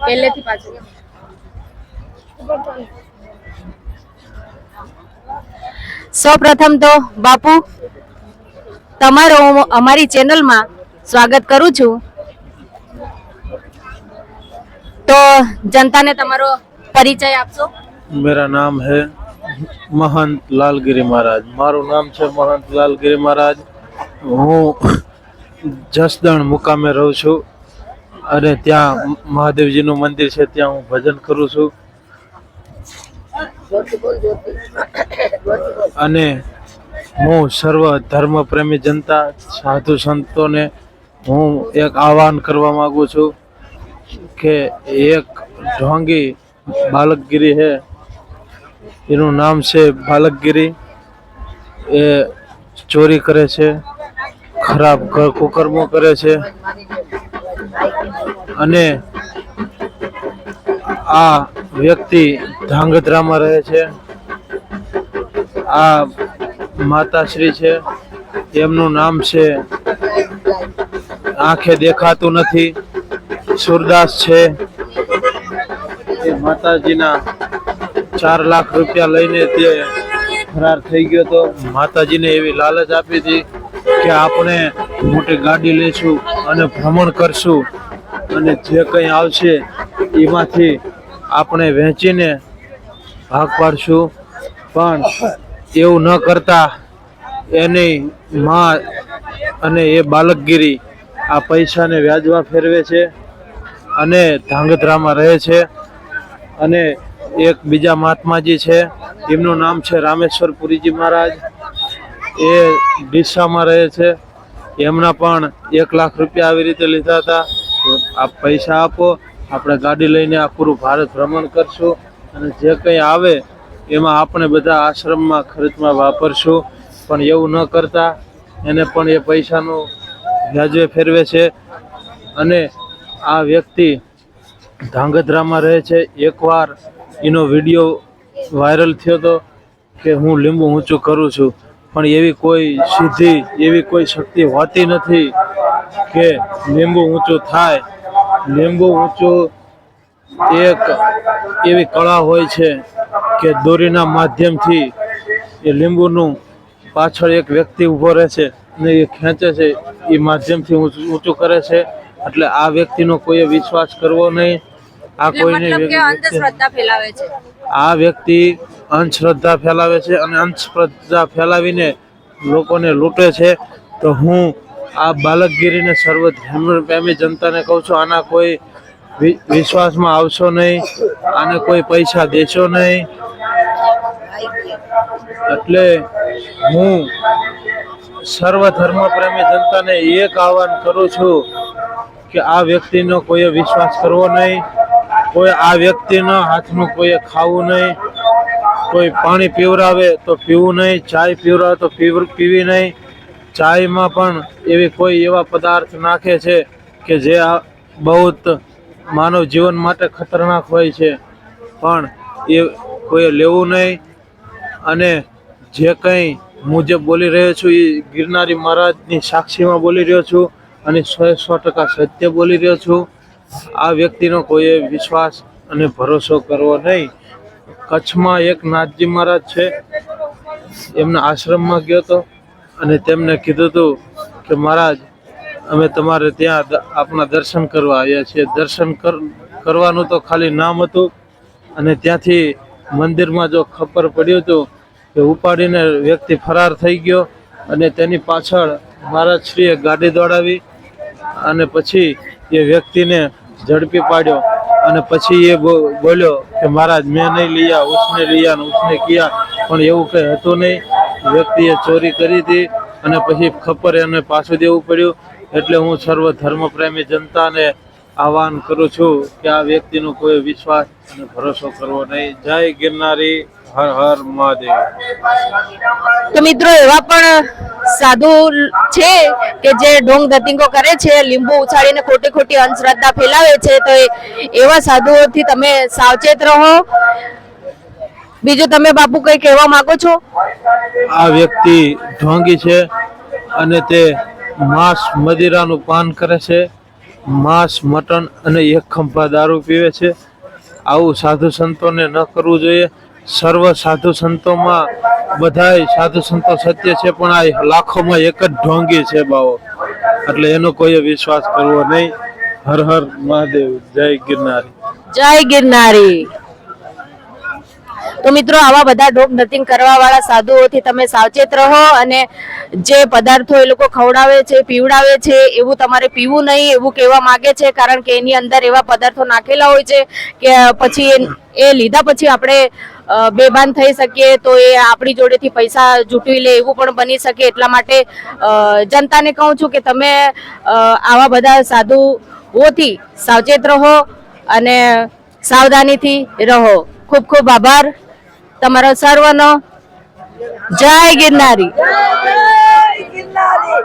પહેલેથી પાછળ સૌ પ્રથમ તો બાપુ તમારો હું અમારી ચેનલમાં સ્વાગત કરું છું તો જનતાને તમારો પરિચય આપશો मेरा नाम है महंत लालगिरी महाराज મારું નામ છે મહંત લાલગીરી મહારાજ હું જસદણ મુકામે રહું છું અને ત્યાં મહાદેવજીનું મંદિર છે, ત્યાં હું ભજન કરું છું. અને હું સર્વ ધર્મ પ્રેમી જનતા, સાધુ સંતોને હું એક આહ્વાન કરવા માંગુ છું કે એક ઢોંગી બાલકગીરી છે, એનું નામ છે બાલકગીરી. એ ચોરી કરે છે, ખરાબ કુકર્મો કરે છે. અને આ વ્યક્તિ ધાંગધ્રામાં રહે છે. આ માતાશ્રી છે. એમનું નામ છે આંખે દેખાતું નથી. સુરદાસ છે. એ માતાજીના ચાર લાખ રૂપિયા લઈને તે ફરાર થઈ ગયો તો માતાજીને એવી લાલચ આપી હતી કે આપણે મોટી ગાડી લઈશું અને ભ્રમણ કરશું. અને જે કંઈ આવશે, એમાંથી આપણે વહેંચીને ભાગ પાડશું. પણ એવું ન કરતા એની માં અને એ બાલકગીરી આ પૈસાને વ્યાજવા ફેરવે છે અને ધાંગધ્રામાં રહે છે અને એક બીજા મહાત્માજી છે, એમનું નામ છે રામેશ્વર પુરીજી મહારાજ. એ ડીસામાં રહે છે. એમના પણ એક લાખ રૂપિયા આવી રીતે લીધા હતા. આપ પૈસા આપો, આપણે ગાડી લઈને પૂરું ભારત ભ્રમણ કરશું અને જે કંઈ આવે એમાં આપણે બધા આશ્રમમાં ખર્ચમાં વાપરશું. પણ એવું ન કરતા, એને પણ એ પૈસાનું વ્યાજે ફેરવે છે. અને આ વ્યક્તિ ધાંગધ્રામાં રહે છે. એકવાર એનો વીડિયો વાયરલ થયો હતો કે હું લીંબુ ઊંચું કરું છું. પણ એવી કોઈ સિદ્ધિ, એવી કોઈ શક્તિ હોતી નથી કે લીંબુ ઊંચું થાય. લીંબુ ઊંચું એક એવી કળા હોય છે કે દોરીના માધ્યમથી એ લીંબુનું પાછળ એક વ્યક્તિ ઊભો રહે છે ને એ ખેંચે છે એ માધ્યમથી ઊંચું કરે છે. એટલે આ વ્યક્તિનો કોઈએ વિશ્વાસ કરવો નહીં. આ કોઈને આ વ્યક્તિ અંધશ્રદ્ધા ફેલાવે છે અને અંધશ્રદ્ધા ફેલાવીને લોકોને લૂંટે છે. તો હું આ બાલકગીરીને સર્વ ધર્મ પ્રેમી જનતાને કહું છું, આના કોઈ વિશ્વાસમાં આવશો નહીં, આને કોઈ પૈસા દેશો નહીં. એટલે હું સર્વ ધર્મ પ્રેમી જનતાને એક આહવાન કરું છું કે આ વ્યક્તિનો કોઈએ વિશ્વાસ કરવો નહીં, કોઈ આ વ્યક્તિના હાથનું કોઈએ ખાવું નહીં, કોઈ પાણી પીવરાવે તો પીવું નહીં, ચાય પીવરાવે તો પીવી નહીં. ચાયમાં પણ એવી કોઈ એવા પદાર્થ નાખે છે કે જે આ બહુ માનવ જીવન માટે ખતરનાક હોય છે. પણ એ કોઈએ લેવું નહીં અને જે કંઈ હું જે બોલી રહ્યો છું એ ગિરનારી મહારાજની સાક્ષીમાં બોલી રહ્યો છું અને સો સો ટકા સત્ય બોલી રહ્યો છું. આ વ્યક્તિનો કોઈએ વિશ્વાસ અને ભરોસો કરવો નહીં. કચ્છમાં એક નાથજી મહારાજ છે. એમના આશ્રમમાં ગયો હતો અને તેમને કીધું હતું કે મહારાજ, અમે તમારે ત્યાં આપણા દર્શન કરવા આવ્યા છીએ. દર્શન કરવાનું તો ખાલી નામ હતું અને ત્યાંથી મંદિરમાં જો ખબર પડ્યું હતું કે ઉપાડીને વ્યક્તિ ફરાર થઈ ગયો અને તેની પાછળ મહારાજ શ્રીએ ગાડી દોડાવી અને પછી એ વ્યક્તિને ઝડપી પાડ્યો અને પછી એ બોલ્યો કે મહારાજ, મેં નહીં લીયા ઉસને લીયા ને ઉસને કિયા, પણ એવું કંઈ હતું નહીં. વ્યક્તિએ ચોરી કરી હતી અને પછી ખબર એને પાછું દેવું પડ્યું. એટલે હું સર્વ ધર્મ પ્રેમી જનતાને આહવાન કરું છું કે આ વ્યક્તિનો કોઈ વિશ્વાસ અને ભરોસો કરવો નહીં. જય ગિરનારી, હર હર મહાદેવ. તો મિત્રો એવા પણ સાધુ છે કે જે ઢોંગ ધતિંગો કરે છે, લીંબુ ઉછાળીને ખોટી ખોટી અંધશ્રદ્ધા ફેલાવે છે, તો એવા સાધુઓથી તમે સાવચેત રહો. બીજું તમે બાપુ કઈ કહેવા માંગો છો? આ વ્યક્તિ ઢોંગી છે અને તે માંસ મદિરાનું પાન કરે છે માંસ મટન અને એક ખંભા દારૂ પીવે છે. આવું સાધુ સંતોને ન કરવું જોઈએ. સર્વ સાધુ સંતોમાં બધાય સાધુ સંતો સત્ય છે પણ આ લાખોમાં એક જ ઢોંગી છે બાવો. એટલે એનો કોઈ વિશ્વાસ કરવો નહીં. હર હર મહાદેવ. જય ગિરનારી. જય ગિરનારી. તો મિત્રો, આવા બધા ડોપ નથિંગ કરવા વાળા સાધુઓથી તમે સાવચેત રહો અને જે પદાર્થો એ લોકો ખવડાવે છે, પીવડાવે છે, એવું તમારે પીવું નહીં, એવું કહેવા માંગે છે, કારણ કે એની અંદર એવા પદાર્થો નાખેલા હોય છે કે પછી એ- લીધા પછી આપણે બેભાન થઈ શકીએ તો એ આપણી જોડેથી પૈસા જૂટવી લે, એવું પણ બની શકે. એટલા માટે જનતાને કહું છું કે તમે આવા બધા સાધુઓથી સાવચેત રહો અને સાવધાનીથી રહો. ખૂબ ખૂબ આભાર. તમારો સર્વનો જય ગિરનારી. ગિરનારી.